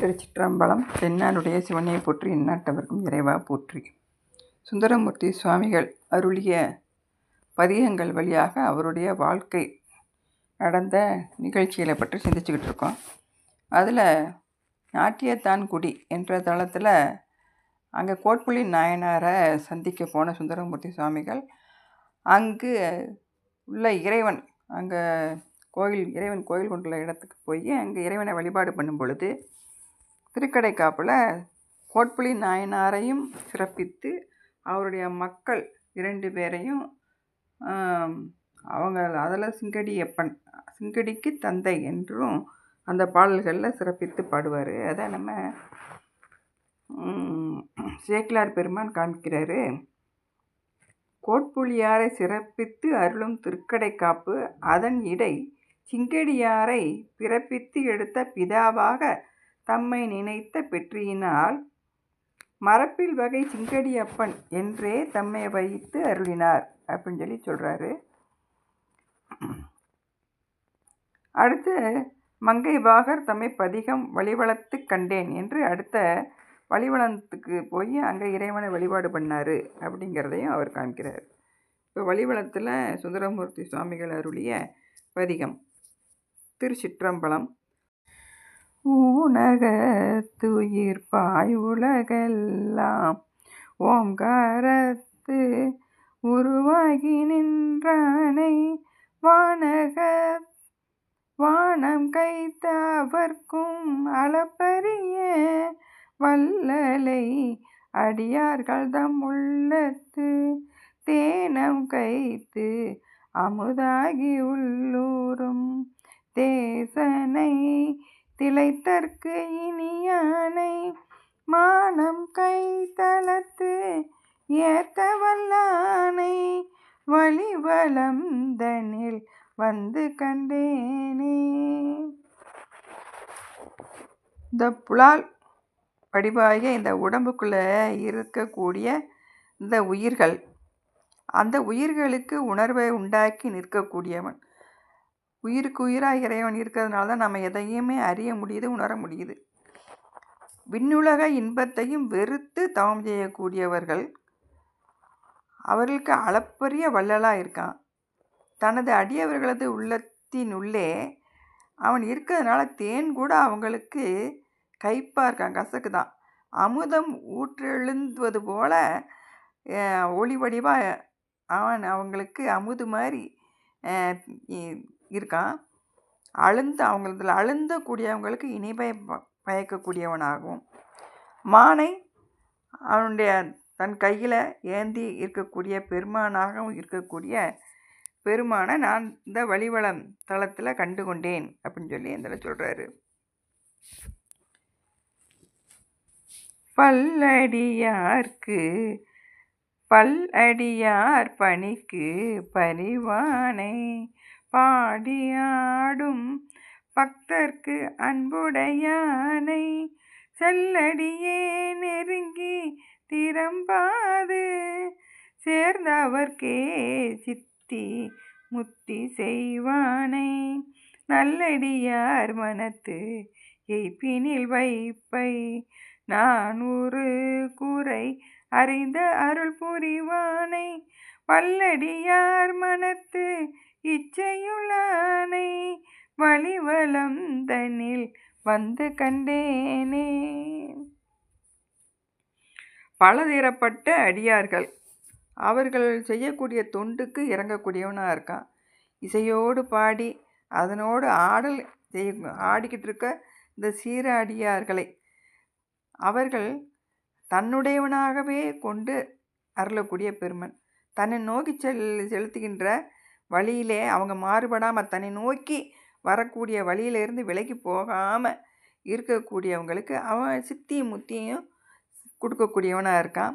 திருச்சிற்றம்பலம் தென்னாடுடைய சிவனையை போற்றி இந்நாட்டவர்க்கும் இறைவா போற்றி. சுந்தரமூர்த்தி சுவாமிகள் அருளிய பதிகங்கள் வழியாக அவருடைய வாழ்க்கை நடந்த நிகழ்ச்சிகளை பற்றி சிந்திச்சுக்கிட்டு இருக்கோம். அதில் நாட்டியத்தான்குடி என்ற தளத்தில் அங்கே கோட்புலி நாயனாரை சந்திக்க போன சுந்தரமூர்த்தி சுவாமிகள் அங்கு உள்ள இறைவன் அங்கே கோயில் இறைவன் கோயில் கொண்டுள்ள இடத்துக்கு போய் அங்கே இறைவனை வழிபாடு பண்ணும் பொழுது திருக்கடைக்காப்பில் கோட்புலி நாயனாரையும் சிறப்பித்து அவருடைய மக்கள் இரண்டு பேரையும் அவங்க அதில் சிங்கடியப்பன் சிங்கடிக்கு தந்தை என்றும் அந்த பாடல்களில் சிறப்பித்து பாடுவார். அதை நம்ம சேக்கிலார் பெருமான் காமிக்கிறாரு கோட்புலியாரை சிறப்பித்து அருளும் திருக்கடை காப்பு அதன் இடை சிங்கடியாரை பிறப்பித்து எடுத்த பிதாவாக தம்மை நினைத்த பெற்றியினால் மரப்பில் வகை சிங்கடியப்பன் என்றே தம்மை வைத்து அருளினார் அப்படின்னு சொல்லி சொல்கிறாரு அடுத்து மங்கை பாகர் தம்மை பதிகம் வழிவளத்து கண்டேன் என்று அடுத்த வழிவளத்துக்கு போய் அங்கே இறைவனை வழிபாடு பண்ணார் அப்படிங்கிறதையும் அவர் காமிக்கிறார் இப்போ வழிவளத்தில் சுந்தரமூர்த்தி சுவாமிகள் அருளிய பதிகம் திருச்சிற்றம்பலம். ஊனகத்துயிர்ப்பாய் உலகெல்லாம் ஓங்காரத்து உருவாகி நின்றானை வானக வானம் கைத்த அவர்க்கும் அளப்பரிய வல்லலை அடியார்கள் தம் உள்ளத்து தேனம் கைத்து அமுதாகி உள்ளூரும் தேசனை திளைத்தற்கு இனியானை மானம் கை தளத்து ஏற்க வல்லானை வழிவளந்தனில் வந்து கண்டேனே. இந்த புலால் வடிவாகிய இந்த உடம்புக்குள்ளே இருக்கக்கூடிய இந்த உயிர்கள் அந்த உயிர்களுக்கு உணர்வை உண்டாக்கி நிற்கக்கூடியவன். உயிருக்கு உயிராக இறைவன் இருக்கிறதுனால தான் நம்ம எதையுமே அறிய முடியுது உணர முடியுது. விண்ணுலக இன்பத்தையும் வெறுத்து தவம் செய்யக்கூடியவர்கள் அவர்களுக்கு அளப்பரிய வள்ளலாக இருக்கான். தனது அடியவர்களது உள்ளத்தினுள்ளே அவன் இருக்கிறதுனால தேன் கூட அவங்களுக்கு கைப்பாக இருக்கான் கசக்கு தான். அமுதம் ஊற்றெழுந்துவது போல ஒளி வடிவாக அவன் அவங்களுக்கு அமுது மாதிரி இருக்கான் அழுந்த அவங்களதில் அழுந்தக்கூடியவங்களுக்கு இனிப்பை பயக்கக்கூடியவனாகவும் மானை அவனுடைய தன் கையில் ஏந்தி இருக்கக்கூடிய பெருமானாகவும் இருக்கக்கூடிய பெருமானை நான் இந்த வழிவளம் தளத்தில் கண்டு கொண்டேன் அப்படின்னு சொல்லி இந்த சொல்கிறாரு பல்லடியார்க்கு பல்லடியார் பணிக்கு பரிவானை பாடியாடும் பக்தர்க்கு அன்புடையானை செல்லடியே நெருங்கி திறம்பாது சேர்ந்தவர்க்கே சித்தி முத்தி செய்வானை நல்லடியார் மனத்து எய்ப்பினில் வைப்பை. நான் ஒரு கூரை அறிந்த அருள் புரிவானை வல்லடியார் மனத்து இச்சையுளானை வழிவலம் தனில் வந்து கண்டேனே. பலதரப்பட்ட அடியார்கள். அவர்கள் செய்யக்கூடிய தொண்டுக்கு இறங்கக்கூடியவனாக இருக்கான். இசையோடு பாடி அதனோடு ஆடல் செய் ஆடிக்கிட்டு இருக்க இந்த சீர அடியார்களை அவர்கள் தன்னுடையவனாகவே கொண்டு அருளக்கூடிய பெருமன். தன்னை நோக்கி செல் செலுத்துகின்ற வழியிலே அவங்க மாறுபடாமல் தன்னை நோக்கி வரக்கூடிய வழியிலேருந்து விலகி போகாமல் இருக்கக்கூடியவங்களுக்கு அவன் சித்தியும் முத்தியும் கொடுக்கக்கூடியவனாக இருக்கான்.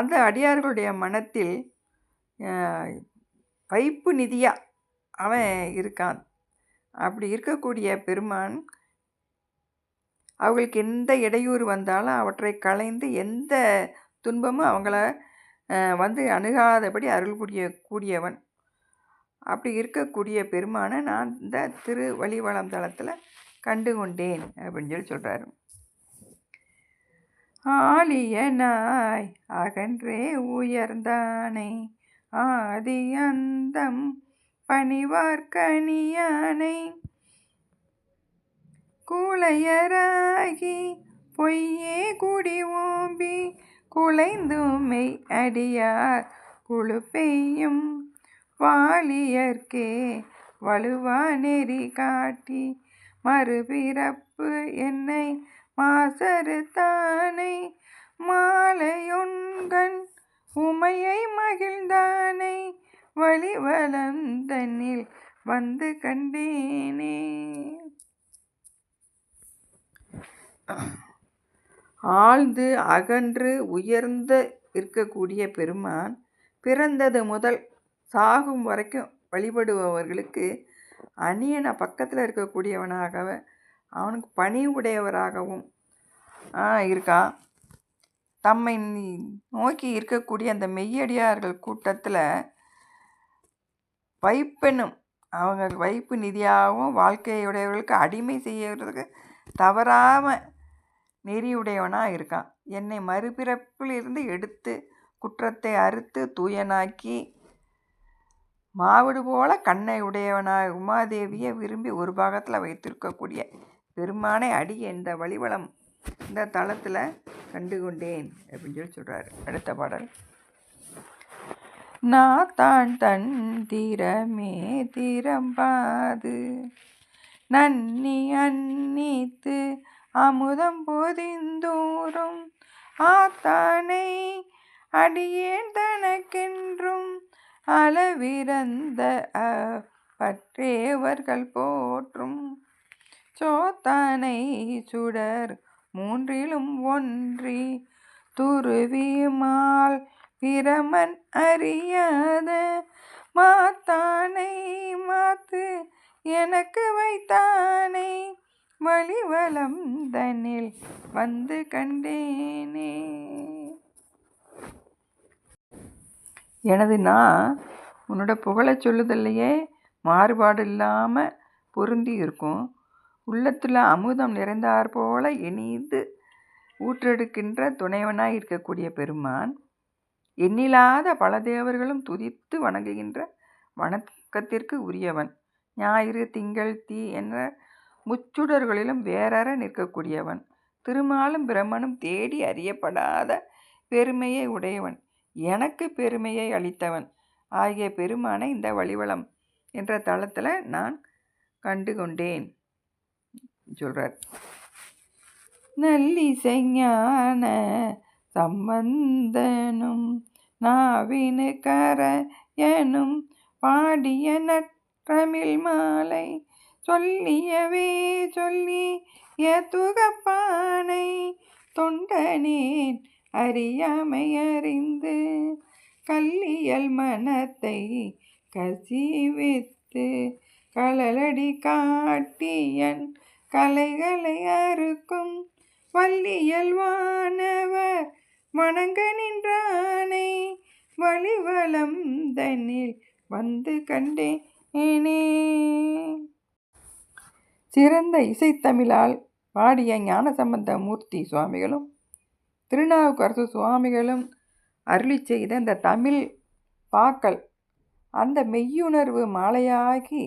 அந்த அடியார்களுடைய மனத்தில் வைப்பு நிதியாக அவன் இருக்கான். அப்படி இருக்கக்கூடிய பெருமான் அவர்களுக்கு எந்த இடையூறு வந்தாலும் அவற்றை களைந்து எந்த துன்பமும் அவங்கள வந்து அணுகாதபடி அருள் புரிய கூடியவன். அப்படி இருக்கக்கூடிய பெருமானை நான் இந்த திரு வழிவளம் தளத்தில் கண்டு கொண்டேன் அப்படின்னு சொல்லி சொல்கிறாரு ஆலியனாய் அகன்றே உயர்ந்தானை ஆதி அந்தம் பணிவார்க்கணியானை கூளையராகி பொய்யே குடி ஓம்பி குலைந்துமை அடியார் குழு பெய்யும் வாலியர்க்கே வலுவா நெறி காட்டி மறுபிறப்பு என்னை மாசறுத்தானை மாலையொன்கண் உமையை மகிழ்ந்தானை வழிவலம் தன்னில் வந்து கண்டேனே. ஆழ்ந்து அகன்று உயர்ந்து இருக்கக்கூடிய பெருமான் பிறந்தது முதல் சாகும் வரைக்கும் வழிபடுபவர்களுக்கு அந்நியனை பக்கத்தில் இருக்கக்கூடியவனாக அவனுக்கு பணி உடையவராகவும் இருக்கான். தம்மை நோக்கி இருக்கக்கூடிய அந்த மெய்யடியார்கள் கூட்டத்தில் வைப்பெனும் அவங்க வைப்பு நிதியாகவும் வாழ்க்கையுடையவர்களுக்கு அடிமை செய்யறதுக்கு தவறாமல் நெறியுடையவனாக இருக்கான். என்னை மறுபிறப்பில் இருந்து எடுத்து குற்றத்தை அறுத்து தூயனாக்கி மாவிடு போல கண்ணை உடையவனாய் உமாதேவியை விரும்பி ஒரு பாகத்தில் வைத்திருக்கக்கூடிய பெருமானை அடி இந்த வழிவளம் இந்த தளத்தில் கண்டு கொண்டேன் அப்படின்னு சொல்லி சொல்கிறார் அடுத்த பாடல். நான் தான் தன் திறமே திறம்பாது நன்னி அன்னித்து அமுதம் பொதிந்தோறும் ஆத்தானை அடியேன் தனக்கென்றும் அளவிறந்த பற்றேவர்கள் போற்றும் சோத்தானை சுடர் மூன்றிலும் ஒன்றி துருவிமால் பிரமன் அறியாத மாத்தானை மாத்து எனக்கு வைத்தானை வழிவலம் தனில் வந்து கண்டேனே. எனது நான் உன்னோட புகழை சொல்லுதல்லையே மாறுபாடு இல்லாமல் பொருந்தி இருக்கும். உள்ளத்தில் அமுதம் நிறைந்தார் போல இனிது ஊற்றெடுக்கின்ற துணைவனாய் இருக்கக்கூடிய பெருமான் எண்ணில்லாத பல தேவர்களும் துதித்து வணங்குகின்ற வணக்கத்திற்கு உரியவன். ஞாயிறு திங்கள் தீ என்ற முச்சுடர்களிலும் வேறற நிற்கக்கூடியவன். திருமாலும் பிரம்மனும் தேடி அறியப்படாத பெருமையை உடையவன். எனக்கு பெருமையை அளித்தவன். ஆகிய பெருமானை இந்த வழிவளம் என்ற தளத்தில் நான் கண்டு கொண்டேன் சொல்கிறார் நல்லிசைஞான சம்பந்தனும் நாவினு கரையனும் பாடிய நற்றமிழ் மாலை சொல்லியவே சொல்லி துகப்பானை தொண்டனேன் அறியாமை அறிந்து கல்லியல் மனத்தை கசிவித்து கலலடி காட்டியன் கலைகளை அறுக்கும் வள்ளியல் வானவர் வணங்க நின்றானை வழிவலம் தன்னில் வந்து கண்டேனே. சிறந்த இசைத்தமிழால் பாடிய ஞானசம்பந்த மூர்த்தி சுவாமிகளும் திருநாவுக்கரசு சுவாமிகளும் அருளி செய்த இந்த தமிழ் பாக்கள் அந்த மெய்யுணர்வு மாலையாகி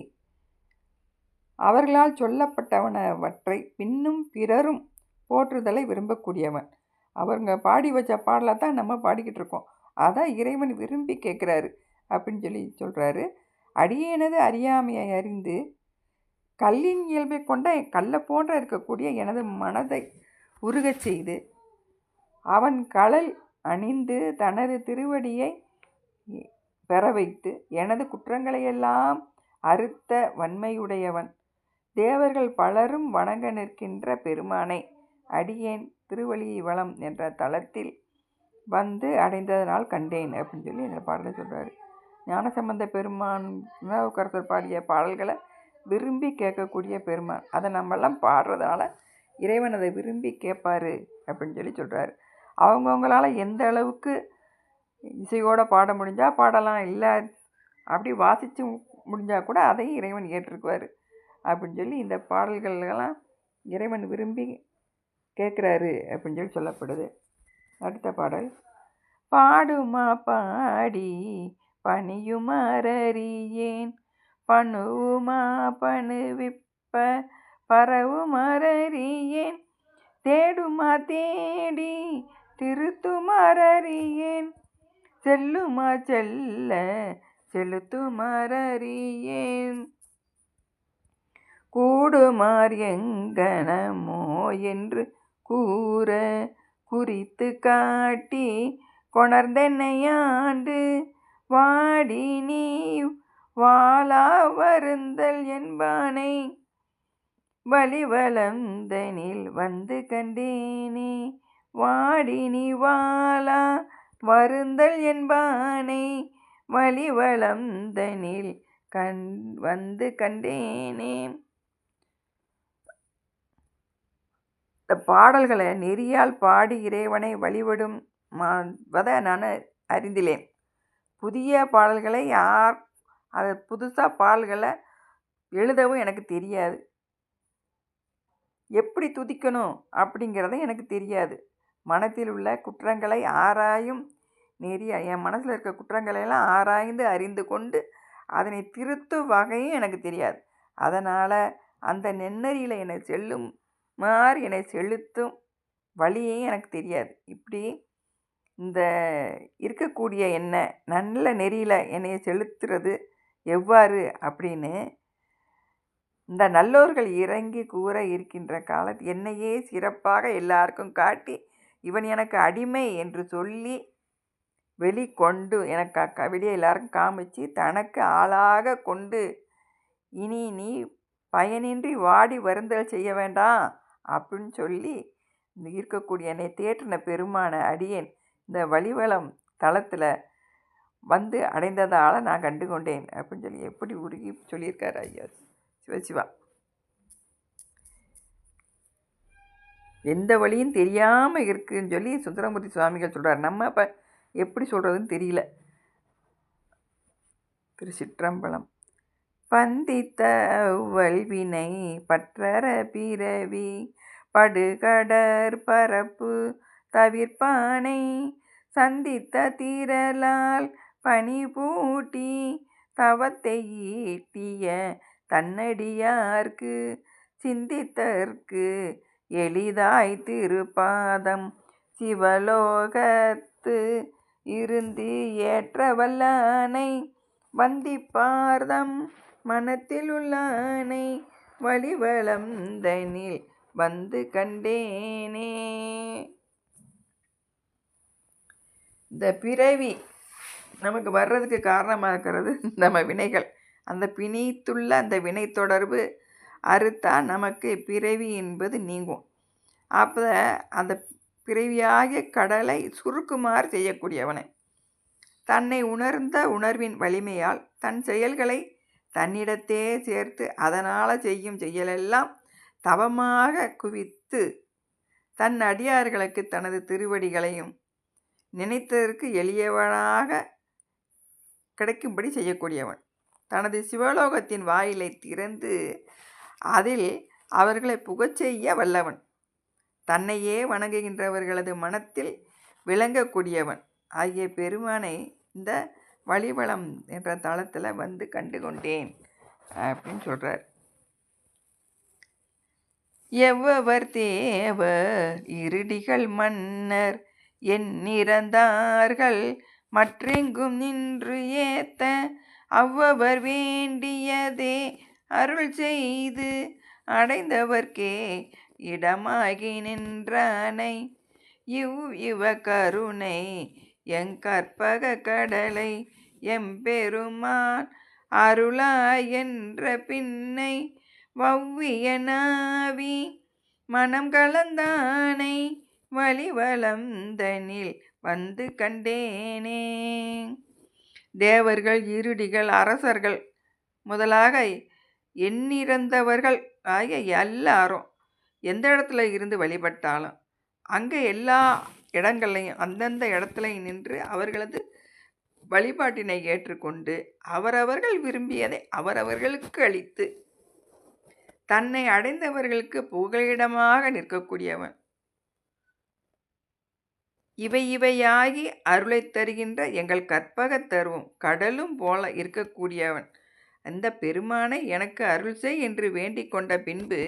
அவர்களால் சொல்லப்பட்டவனவற்றை பின்னும் பிறரும் போற்றுதலை விரும்பக்கூடியவன். அவங்க பாடி வச்ச பாடலை தான் நம்ம பாடிக்கிட்டு இருக்கோம். அதான் இறைவன் விரும்பி கேட்குறாரு அப்படின்னு சொல்லி சொல்கிறாரு அடியேனது அறியாமையை அறிந்து கல்லின் இயல்பை கொண்ட கல்லை போன்ற இருக்கக்கூடிய எனது மனதை உருகச் செய்து அவன் கழல் அணிந்து தனது திருவடியை பெற வைத்து எனது குற்றங்களையெல்லாம் அறுத்த வன்மையுடையவன். தேவர்கள் பலரும் வணங்க நிற்கின்ற பெருமானை அடியேன் திருவழி வளம் என்ற தளத்தில் வந்து அடைந்ததனால் கண்டேன் அப்படின்னு சொல்லி இந்த பாடலை சொல்கிறார் ஞானசம்பந்த பெருமான் கருத்தர் பாடிய பாடல்களை விரும்பி கேட்கக்கூடிய பெருமான். அதை நம்மெல்லாம் பாடுறதுனால இறைவன் அதை விரும்பி கேட்பாரு அப்படின்னு சொல்லி சொல்கிறாரு அவங்கவுங்களால் எந்த அளவுக்கு இசையோடு பாட முடிஞ்சால் பாடலாம் இல்லை அப்படி வாசித்து முடிஞ்சால் கூட அதையும் இறைவன் ஏற்றுக்குவார் அப்படின்னு சொல்லி இந்த பாடல்களெல்லாம் இறைவன் விரும்பி கேட்குறாரு அப்படின்னு சொல்லி சொல்லப்படுது. அடுத்த பாடல். பாடுமா பாடி பணியுமறியேன் பணுவுமா பணுவிப்ப பரவுமறியேன் தேடுமா தேடி திருத்துமறியேன் செல்லுமா செல்ல செலுத்துமறியேன் கூடுமார் எங்கனமோ என்று கூற குறித்து காட்டி கொணர்ந்தென்னையாண்டு வாடி நீ வாழா வருந்தல் என்பானை வலிவளந்தனில் வந்து கண்டேனே. வாடி வாழா வருந்தல் என்பானை வலிவளந்தனில் கண் வந்து கண்டேனே. இந்த பாடல்களை நெறியால் பாடி இறைவனை வழிபடும் வத நான் அறிந்திலேன். புதிய பாடல்களை யார் அதை புதுசாக பாடல்களை எழுதவும் எனக்கு தெரியாது. எப்படி துதிக்கணும் அப்படிங்கிறத எனக்கு தெரியாது. மனத்தில் உள்ள குற்றங்களை ஆராயும் நெறிய என் மனசில் இருக்க குற்றங்களையெல்லாம் ஆராய்ந்து அறிந்து கொண்டு அதனை திருத்தும் வகையும் எனக்கு தெரியாது. அதனால் அந்த நென்னறியில் என்னை செல்லும் மாதிரி என்னை செலுத்தும் வழியும் எனக்கு தெரியாது. இப்படி இந்த இருக்கக்கூடிய என்ன நல்ல நெறியில் என்னை செலுத்துறது எவ்வாறு அப்படின்னு இந்த நல்லோர்கள் இறங்கி கூற இருக்கின்ற காலத்து என்னையே சிறப்பாக எல்லாருக்கும் காட்டி இவன் எனக்கு அடிமை என்று சொல்லி வெளிக்கொண்டு எனக்கு வெளியே எல்லாருக்கும் காமிச்சு தனக்கு ஆளாக கொண்டு இனி நீ பயனின்றி வாடி வருந்தல் செய்ய வேண்டாம் அப்படின்னு சொல்லி இருக்கக்கூடிய என்னை தேற்றின பெருமான அடியேன். இந்த வழிவளம் தளத்தில் வந்து அடைந்ததால் நான் கண்டு கொண்டேன் அப்படின்னு சொல்லி எப்படி உருகி சொல்லியிருக்காரு ஐயா சிவசிவா. எந்த வழியும் தெரியாமல் இருக்குதுன்னு சொல்லி சுந்தரமூர்த்தி சுவாமிகள் சொல்கிறார் நம்ம இப்போ எப்படி சொல்கிறதுன்னு தெரியல. திருச்சிற்றம்பலம். பந்தித்த வல்வினை பற்றற பிறவி படுகடற் பரப்பு தவிர்ப்பானை சந்தித்த தீரலால் பனி பூட்டி தவத்தை ஈட்டிய தன்னடியார்க்கு சிந்தித்தற்கு எளிதாய் திருப்பாதம் சிவலோகத்து இருந்து ஏற்ற வல்லானை வந்திப்பார்தம் மனத்தில் உள்ளானை வழிவளந்தனில் வந்து கண்டேனே. இந்த பிறவி நமக்கு வர்றதுக்கு காரணமாக இருக்கிறது நம்ம வினைகள். அந்த பிணித்துள்ள அந்த வினை தொடர்பு அறுத்தால் நமக்கு பிறவி என்பது நீங்கும். அப்போ அந்த பிறவியாகிய கடலை சுருக்குமாறு செய்யக்கூடியவனை. தன்னை உணர்ந்த உணர்வின் வலிமையால் தன் செயல்களை தன்னிடத்தே சேர்த்து அதனால் செய்யும் செயலெல்லாம் தவமாக குவித்து தன் அடியார்களுக்கு தனது திருவடிகளையும் நினைத்ததற்கு எளியவனாக கிடைக்கும்படி செய்யக்கூடியவன். தனது சிவலோகத்தின் வாயிலை திறந்து அதில் அவர்களை புகச் செய்ய வல்லவன். தன்னையே வணங்குகின்றவர்களது மனத்தில் விளங்கக்கூடியவன். ஆகிய பெருமானை இந்த வழிவளம் என்ற தளத்தில் வந்து கண்டு கொண்டேன் அப்படின்னு சொல்கிறார் எவ்வவர் தேவர் இருடிகள் மன்னர் எண்ணிறந்தார்கள் மற்றெங்கும் நின்று ஏத்த அவ்வவர் வேண்டியதே அருள் செய்து அடைந்தவர்க்கே இடமாகி நின்றானை. இவ் இவ கருணை எங்கற்பக கடலை எம்பெருமான் அருளாய் என்ற பின்னை வவ்விய நாவி மனம் கலந்தானை வழிவளந்தனில் வந்து கண்டேனே. தேவர்கள் இருடிகள் அரசர்கள் முதலாக எண்ணிறந்தவர்கள் ஆகிய எல்லாரும் எந்த இடத்துல இருந்து வழிபட்டாலும் அங்கே எல்லா இடங்கள்லையும் அந்தந்த இடத்துலையும் நின்று அவர்களது வழிபாட்டினை ஏற்றுக்கொண்டு அவரவர்கள் விரும்பியதை அவரவர்களுக்கு அளித்து தன்னை அடைந்தவர்களுக்கு புகலிடமாக நிற்கக்கூடியவன். இவை இவையாகி அருளைத் தருகின்ற எங்கள் கற்பகத் தருவும் கடலும் போல இருக்கக்கூடியவன். அந்த பெருமானை எனக்கு அருள் செய் என்று வேண்டிக் கொண்ட பின்பு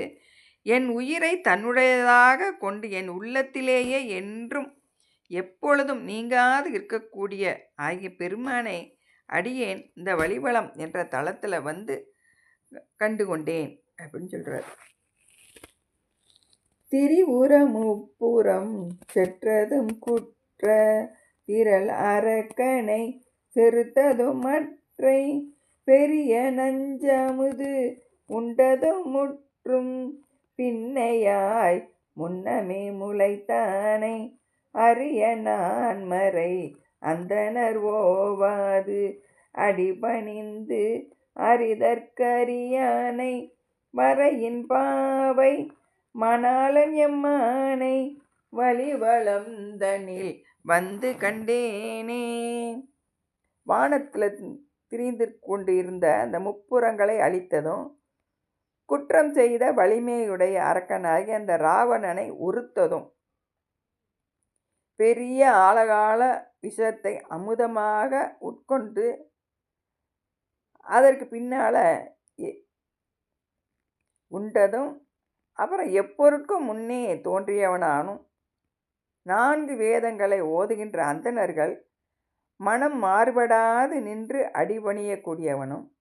என் உயிரை தன்னுடையதாக கொண்டு என் உள்ளத்திலேயே என்றும் எப்பொழுதும் நீங்காது இருக்கக்கூடிய ஆகிய பெருமானை அடியேன் இந்த வழிவளம் என்ற தளத்தில் வந்து கண்டு கொண்டேன் அப்படின்னு சொல்கிறார் திரிபுரமுப்புறம் செற்றதும் குற்ற திரள் அரக்கனை செறுத்ததும் மற்றை பெரிய நஞ்சமுது உண்டதும் முற்றும் பின்னையாய் முன்னமே முளைத்தானை. அரிய நான் மறை அந்தனர் ஓவாது அடிபணிந்து அரிதற்கரியானை வரையின் பாவை மணாளன் எம்மானை வழிவளம் தனில் வந்து கண்டேனே. வானத்தில் திரிந்து கொண்டு இருந்த அந்த முப்புறங்களை அழித்ததும் குற்றம் செய்த வலிமையுடைய அரக்கனாகி அந்த ராவணனை உறுத்ததும். பெரிய ஆழகால விஷத்தை அமுதமாக உட்கொண்டு அதற்கு பின்னால் உண்டதும் அப்புறம் எப்பொருட்கும் முன்னே தோன்றியவனானும் நான்கு வேதங்களை ஓதுகின்ற அந்தணர்கள் மனம் மாறுபடாது நின்று அடிபணியக்கூடியவனும்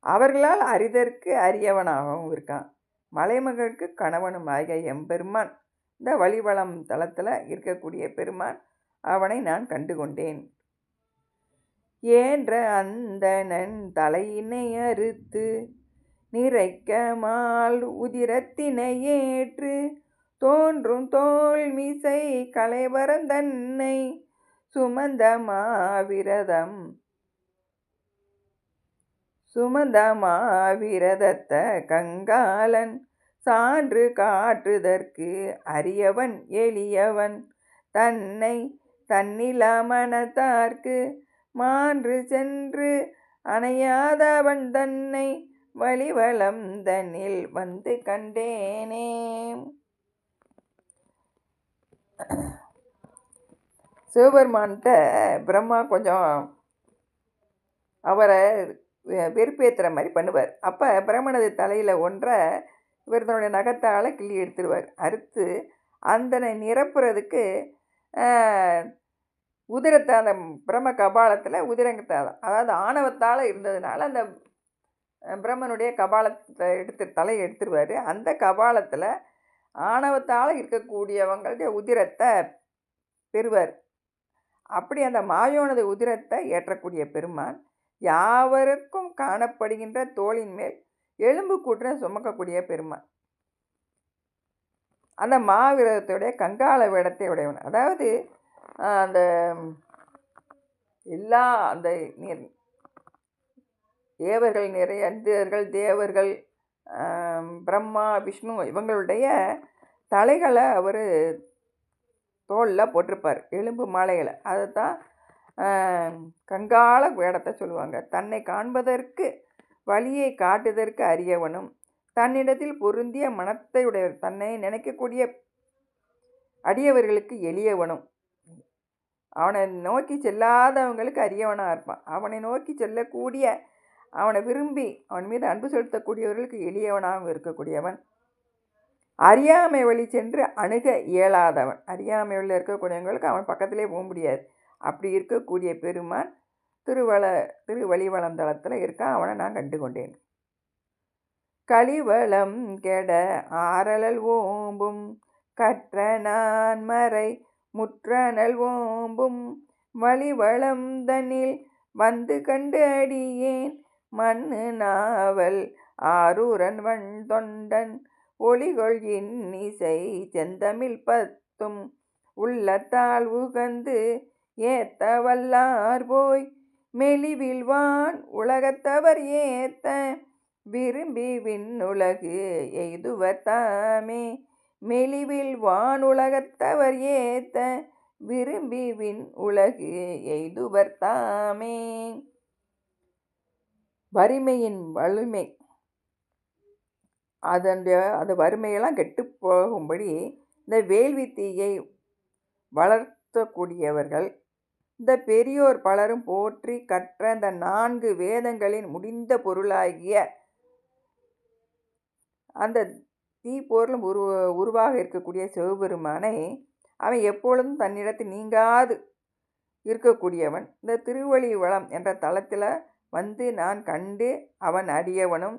அவர்களால் அரிதற்கு அரியவனாகவும் இருக்கான். மலைமகளுக்கு கணவனும் ஆகிய எம்பெருமான் இந்த வழிவளம் தளத்தில் இருக்கக்கூடிய பெருமான் அவனை நான் கண்டுகொண்டேன். ஏன்ற அந்தணன் தலையினை அறுத்து நிறைக்க மால் உதிரத்தினை ஏற்று தோன்றும் தோல் மிசை தன்னை சுமந்த மாவிரதம் சுமந்த மாவிரதத்த கங்காலன் சான்று காட்டுதற்கு அரியவன் எளியவன். தன்னை தன்னில மனத்தார்க்கு மான்று சென்று அணையாதவன் தன்னை வழிவளம் தன்னில் வந்து கண்டேனே. சிவபெருமான்கிட்ட பிரம்மா கொஞ்சம் அவரை வெறுப்பேற்றுற மாதிரி பண்ணுவார். அப்போ பிரம்மனது தலையில் ஒன்றை இவர் தன்னுடைய நகத்தால் கிள்ளி எடுத்துடுவார். அறுத்து அந்தனை நிரப்புறதுக்கு உதிரத்தை அந்த பிரம்ம கபாலத்தில் உதிரங்கத்தை அதாவது ஆணவத்தால் இருந்ததுனால அந்த பிரம்மனுடைய கபாலத்தை எடுத்து தலையை எடுத்துருவார் அந்த கபாலத்தில் ஆணவத்தால் இருக்கக்கூடியவங்களுடைய உதிரத்தை பெறுவார். அப்படி அந்த மாயோனது உதிரத்தை ஏற்றக்கூடிய பெருமான் யாவருக்கும் காணப்படுகின்ற தோளின் மேல் எலும்பு கூட்டுன சுமக்கக்கூடிய பெருமான். அந்த மாவிரதத்துடைய கங்கால வேடத்தை உடையவன். அதாவது அந்த எல்லா அந்த தேவர்கள் நிறைய அந்தர்கள் தேவர்கள் பிரம்மா விஷ்ணு இவங்களுடைய தலைகளை அவர் தோளில் போட்டிருப்பார் எலும்பு மாலைகளை அதை தான் கங்கால வேடத்தை சொல்லுவாங்க. தன்னை காண்பதற்கு வழியை காட்டுதற்கு அறியவனும் தன்னிடத்தில் பொருந்திய மனத்தை உடையவர் தன்னை நினைக்கக்கூடிய அடியவர்களுக்கு எளியவனும். அவனை நோக்கி செல்லாதவங்களுக்கு அரியவனாக இருப்பான். அவனை நோக்கி செல்லக்கூடிய அவனை விரும்பி அவன் மீது அன்பு செலுத்தக்கூடியவர்களுக்கு எளியவனாகவும் இருக்கக்கூடியவன். அறியாமை வழி சென்று அணுக இயலாதவன். அறியாமை வழியில் இருக்கக்கூடியவங்களுக்கு அவன் பக்கத்திலே போக முடியாது. அப்படி இருக்கக்கூடிய பெருமான் திருவள திருவழிவளம் தளத்தில் இருக்கான். அவனை நான் கண்டு கொண்டேன் களிவளம் கெட ஆரலல் ஓம்பும் கற்ற நான் மறை முற்றனல் ஓம்பும் வழிவளம் தனில் வந்து கண்டு அடியேன் மண்ணு நாவல் ஆரூரன் வண் தொண்டன் ஒளிகொள் இன்னிசை செந்தமிழ் பத்தும் உள்ளத்தால் உகந்து ஏத்த வல்லார் போய் மெலிவில்வான் உலகத்தவர் ஏத்த விரும்பி விண்ணுலகு எய்துவர் தாமே. மெலிவில் வானுலகத்தவர் ஏத்த விரும்பி விண் உலகு எய்துவர் தாமே. வறுமையின் வலிமை அதனுடைய அந்த வறுமையெல்லாம் கெட்டு போகும்படி இந்த வேள்வி தீயை வளர்த்தக்கூடியவர்கள் இந்த பெரியோர் பலரும் போற்றி கற்ற இந்த நான்கு வேதங்களின் முடிந்த பொருளாகிய அந்த தீப்பொருளும் உரு உருவாக இருக்கக்கூடிய சிவபெருமானை அவன் எப்பொழுதும் தன்னிடத்தில் நீங்காது இருக்கக்கூடியவன். இந்த திருவழி வளம் என்ற தளத்தில் வந்து நான் கண்டு அவன் அடியவனும்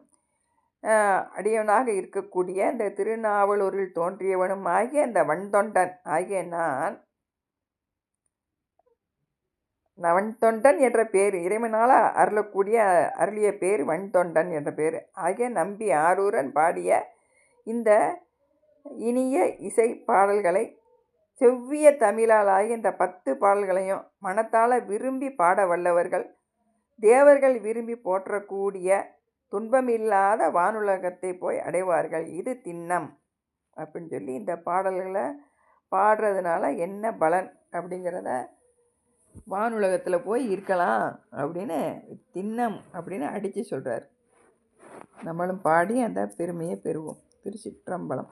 அடியவனாக இருக்கக்கூடிய இந்த திருநாவலூரில் தோன்றியவனும் ஆகிய இந்த வன்தொண்டன் ஆகிய நான் வன்தொண்டன் என்ற பேர் இறைவனால் அருளக்கூடிய அருளிய பேர் வன்தொண்டன் என்ற பேர். ஆகிய நம்பி ஆரூரன் பாடிய இந்த இனிய இசை பாடல்களை செவ்விய தமிழாலாகிய இந்த பத்து பாடல்களையும் மனத்தால் விரும்பி பாட வல்லவர்கள் தேவர்கள் விரும்பி போற்றக்கூடிய துன்பமில்லாத வானுலகத்தை போய் அடைவார்கள். இது திண்ணம் அப்படின்னு சொல்லி இந்த பாடல்களை பாடுறதுனால என்ன பலன் அப்படிங்கிறத வானுலகத்தில் போய் இருக்கலாம் அப்படின்னு திண்ணம் அப்படின்னு அடித்து சொல்கிறார் நம்மளும் பாடி அந்த பெருமையை பெறுவோம். திருச்சிற்றம்பலம்.